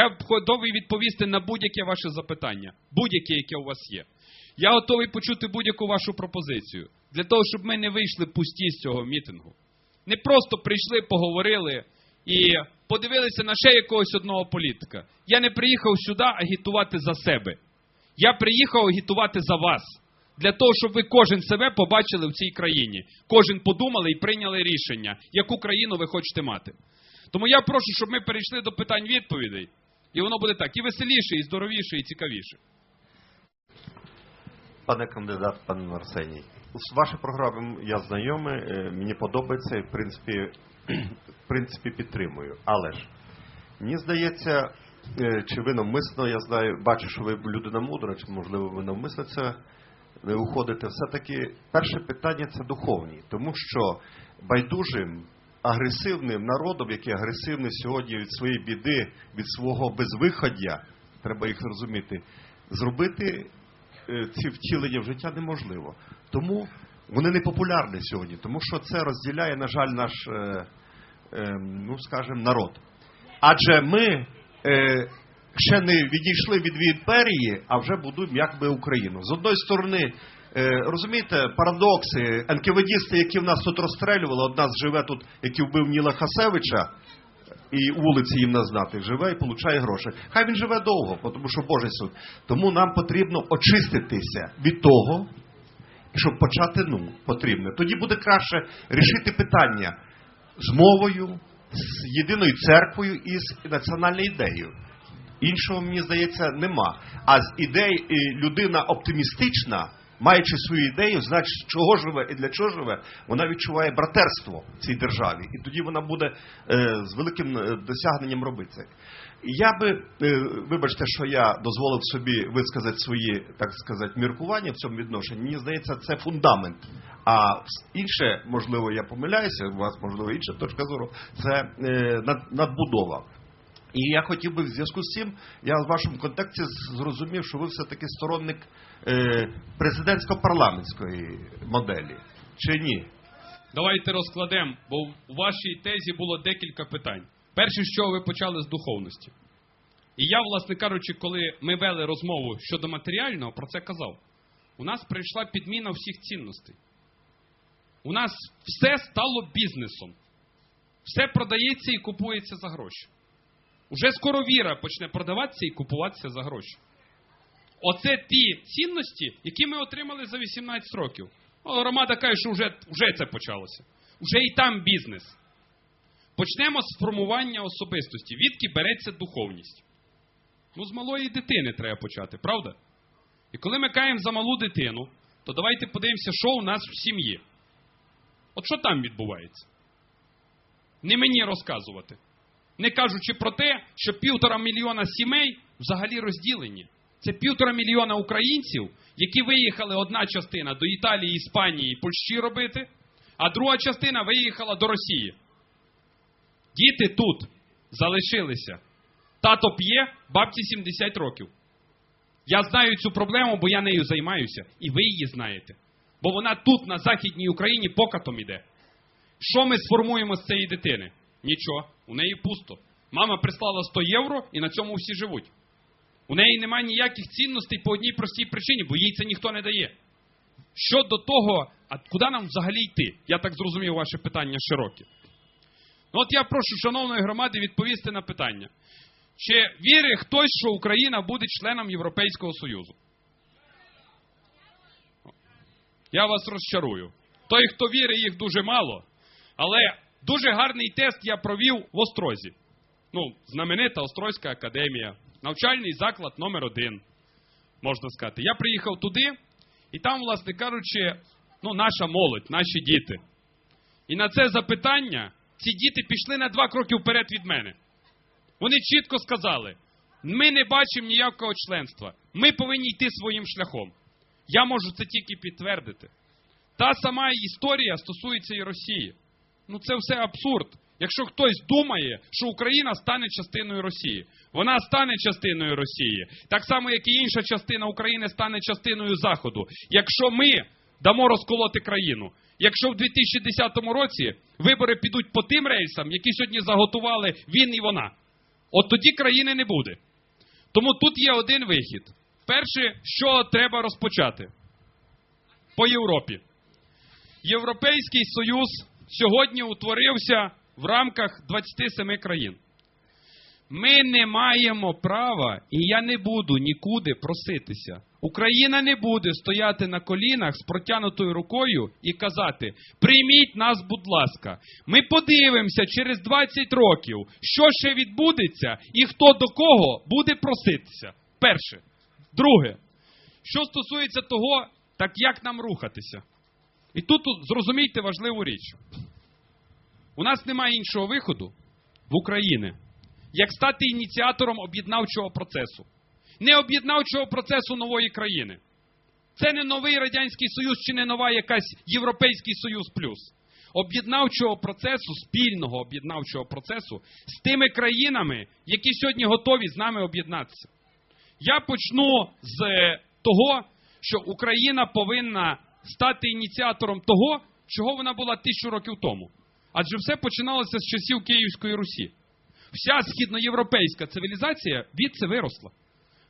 Я готовий відповісти на будь-яке ваше запитання, будь-яке, яке у вас є. Я готовий почути будь-яку вашу пропозицію для того, щоб ми не вийшли пусті з цього мітингу. Не просто прийшли, поговорили і подивилися на ще якогось одного політика. Я не приїхав сюди агітувати за себе. Я приїхав агітувати за вас. Для того, щоб ви кожен себе побачили в цій країні. Кожен подумали і прийняли рішення, яку країну ви хочете мати. Тому я прошу, щоб ми перейшли до питань відповідей. І воно буде так і веселіше, і здоровіше, і цікавіше. Пане кандидат, пане Арсеній, з вашою програмою я знайомий, е, мені подобається і в принципі, в принципі підтримую. Але ж мені здається, е, чи ви навмисно, я знаю, бачу, що ви людина мудра, чи можливо ви навмисно це не уходите. Все-таки перше питання це духовні, тому що байдужим, агресивним народом, який агресивний сьогодні від своєї біди, від свого безвиходя, треба їх розуміти, зробити е, ці втілення в життя неможливо. Тому вони не популярні сьогодні, тому що це розділяє, на жаль, наш, е, е, ну скажімо, народ. Адже ми ще не відійшли від імперії, а вже будуємо якби Україну. З одної сторони, розумієте, парадокси, НКВДісти, які в нас тут розстрелювали, од нас живе тут, який вбив Ніла Хасевича, і вулиці їм не знати, живе і получає гроші. Хай він живе довго, тому що Божий суд. Тому нам потрібно очиститися від того, щоб почати ну, потрібно. Тоді буде краще рішити питання з мовою, з єдиною церквою і з національною ідеєю. Іншого, мені здається, нема. А з ідей людина оптимістична, маючи свою ідею, значить, чого живе і для чого живе, вона відчуває братерство в цій державі. І тоді вона буде е, з великим е, досягненням робити це. Я би, е, вибачте, що я дозволив собі висказати свої, так сказати, міркування в цьому відношенні. Мені здається, це фундамент. А інше, можливо, я помиляюся, у вас можливо інша точка зору, це надбудова. І я хотів би в зв'язку з цим, я в вашому контексті зрозумів, що ви все-таки сторонник е, президентсько-парламентської моделі. Чи ні? Давайте розкладемо, бо у вашій тезі було декілька питань. Перше, чого ви почали з духовності. І я, власне кажучи, коли ми вели розмову щодо матеріального, про це казав. У нас прийшла підміна всіх цінностей. У нас все стало бізнесом. Все продається і купується за гроші. Уже скоро віра почне продаватися і купуватися за гроші. Оце ті цінності, які ми отримали за 18 років. О, Громада каже, що вже, вже це почалося. Уже і там бізнес. Почнемо з формування особистості. Відки береться духовність. Ну, з малої дитини треба почати, правда? І коли ми каємо за малу дитину, то давайте подивимося, що у нас в сім'ї. От що там відбувається? Не мені розказувати. Не кажучи про те, що півтора мільйона сімей взагалі розділені. Це півтора мільйона українців, які виїхали одна частина до Італії, Іспанії і Польщі робити, а друга частина виїхала до Росії. Діти тут залишилися. Тато п'є, бабці 70 років. Я знаю цю проблему, бо я нею займаюся, і ви її знаєте. Бо вона тут, на Західній Україні, покатом іде. Що ми сформуємо з цієї дитини? Нічого, у неї пусто. Мама прислала 100 євро і на цьому всі живуть. У неї немає ніяких цінностей по одній простій причині, бо їй це ніхто не дає. Щодо того, а куди нам взагалі йти? Я так зрозумів ваше питання широке. Ну от я прошу шановної громади відповісти на питання. Чи вірить хтось, що Україна буде членом Європейського Союзу? Я вас розчарую. Той, хто вірить, їх дуже мало. Але дуже гарний тест я провів в Острозі. Ну, знаменита Острозька академія, навчальний заклад номер один, можна сказати. Я приїхав туди, і там, власне кажучи, ну, наша молодь, наші діти. І на це запитання ці діти пішли на два кроки вперед від мене. Вони чітко сказали: ми не бачимо ніякого членства. Ми повинні йти своїм шляхом. Я можу це тільки підтвердити. Та сама історія стосується і Росії. Ну це все абсурд. Якщо хтось думає, що Україна стане частиною Росії, вона стане частиною Росії, так само, як і інша частина України стане частиною Заходу. Якщо ми дамо розколоти країну, якщо в 2010 році вибори підуть по тим рейсам, які сьогодні заготували він і вона, от тоді країни не буде. Тому тут є один вихід. Перше, що треба розпочати по Європі. Європейський Союз сьогодні утворився в рамках 27 країн. Ми не маємо права, і я не буду нікуди проситися. Україна не буде стояти на колінах з протягнутою рукою і казати: прийміть нас, будь ласка. Ми подивимося через 20 років, що ще відбудеться і хто до кого буде проситися. Перше. Друге, що стосується того, так як нам рухатися. І тут зрозумійте важливу річ. У нас немає іншого виходу в Україні, як стати ініціатором об'єднавчого процесу. Не об'єднавчого процесу нової країни. Це не новий Радянський Союз чи не нова якась Європейський Союз плюс. Об'єднавчого процесу, спільного об'єднавчого процесу з тими країнами, які сьогодні готові з нами об'єднатися. Я почну з того, що Україна повинна стати ініціатором того, чого вона була тисячу років тому. Адже все починалося з часів Київської Русі. Вся східноєвропейська цивілізація відси виросла.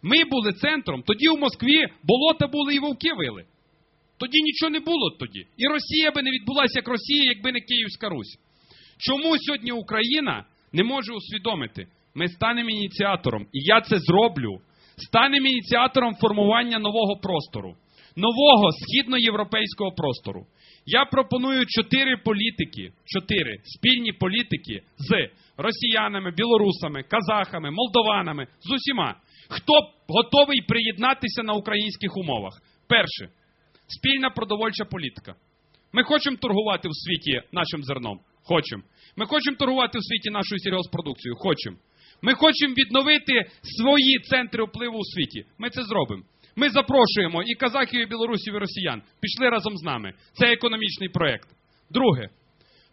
Ми були центром, тоді у Москві болота були і вовки вили. Тоді нічого не було тоді. І Росія би не відбулася як Росія, якби не Київська Русь. Чому сьогодні Україна не може усвідомити? Ми станемо ініціатором, і я це зроблю. Станемо ініціатором формування нового простору, нового східноєвропейського простору. Я пропоную чотири політики, чотири спільні політики з росіянами, білорусами, казахами, молдованами, з усіма. Хто готовий приєднатися на українських умовах? Перше спільна продовольча політика. Ми хочемо торгувати в світі нашим зерном. Хочемо. Ми хочемо торгувати в світі нашою сільгоспродукцією. Хочемо. Ми хочемо відновити свої центри впливу у світі. Ми це зробимо. Ми запрошуємо і казахів, і білорусів, і росіян. Пішли разом з нами. Це економічний проект. Друге,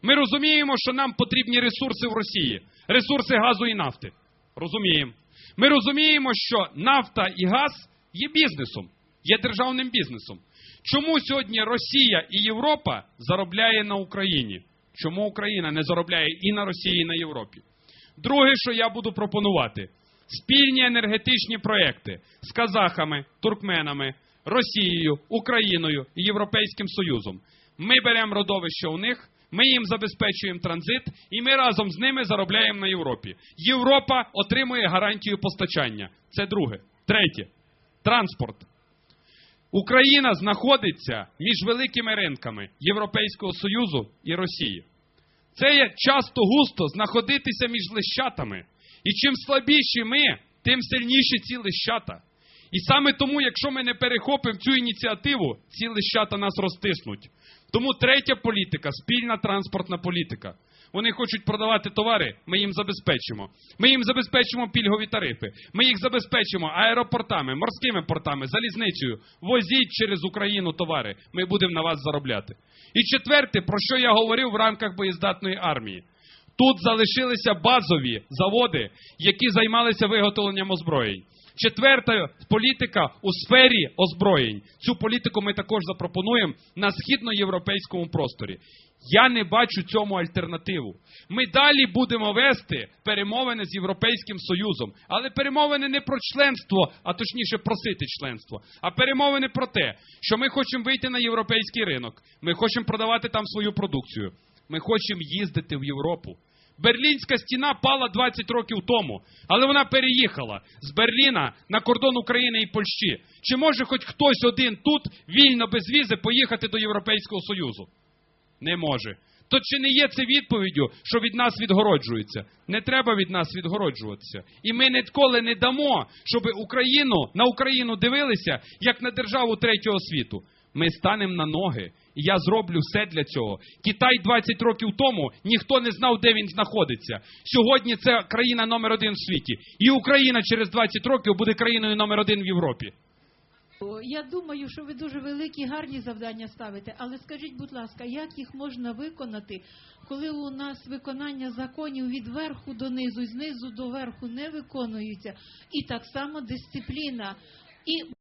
ми розуміємо, що нам потрібні ресурси в Росії, ресурси газу і нафти. Розуміємо. Ми розуміємо, що нафта і газ є бізнесом, є державним бізнесом. Чому сьогодні Росія і Європа заробляє на Україні? Чому Україна не заробляє і на Росії, і на Європі? Друге, що я буду пропонувати: спільні енергетичні проекти з казахами, туркменами, Росією, Україною і Європейським Союзом. Ми беремо родовище у них, ми їм забезпечуємо транзит, і ми разом з ними заробляємо на Європі. Європа отримує гарантію постачання. Це друге. Третє транспорт. Україна знаходиться між великими ринками Європейського Союзу і Росії. Це часто густо знаходитися між лищатами. І чим слабіші ми, тим сильніші ці лищата. І саме тому, якщо ми не перехопимо цю ініціативу, ці лищата нас розтиснуть. Тому третя політика спільна транспортна політика. Вони хочуть продавати товари, ми їм забезпечимо. Ми їм забезпечимо пільгові тарифи. Ми їх забезпечимо аеропортами, морськими портами, залізницею. Возіть через Україну товари. Ми будемо на вас заробляти. І четверте, про що я говорив в рамках боєздатної армії. Тут залишилися базові заводи, які займалися виготовленням озброєнь. Четверта політика у сфері озброєнь. Цю політику ми також запропонуємо на східноєвропейському просторі. Я не бачу цьому альтернативу. Ми далі будемо вести перемовини з Європейським Союзом, але перемовини не про членство, а точніше просити членство, а перемовини про те, що ми хочемо вийти на європейський ринок, ми хочемо продавати там свою продукцію, ми хочемо їздити в Європу. Берлінська стіна пала 20 років тому, але вона переїхала з Берліна на кордон України і Польщі. Чи може хоч хтось один тут вільно без візи поїхати до Європейського Союзу? Не може. То чи не є це відповіддю, що від нас відгороджується? Не треба від нас відгороджуватися. І ми ніколи не дамо, щоб Україну на Україну дивилися як на державу третього світу. Ми станемо на ноги. І я зроблю все для цього. Китай 20 років тому ніхто не знав, де він знаходиться. Сьогодні це країна номер один в світі. І Україна через 20 років буде країною номер один в Європі. Я думаю, що ви дуже великі, гарні завдання ставите, але скажіть, будь ласка, як їх можна виконати, коли у нас виконання законів від верху до низу, знизу до верху не виконуються, і так само дисципліна. І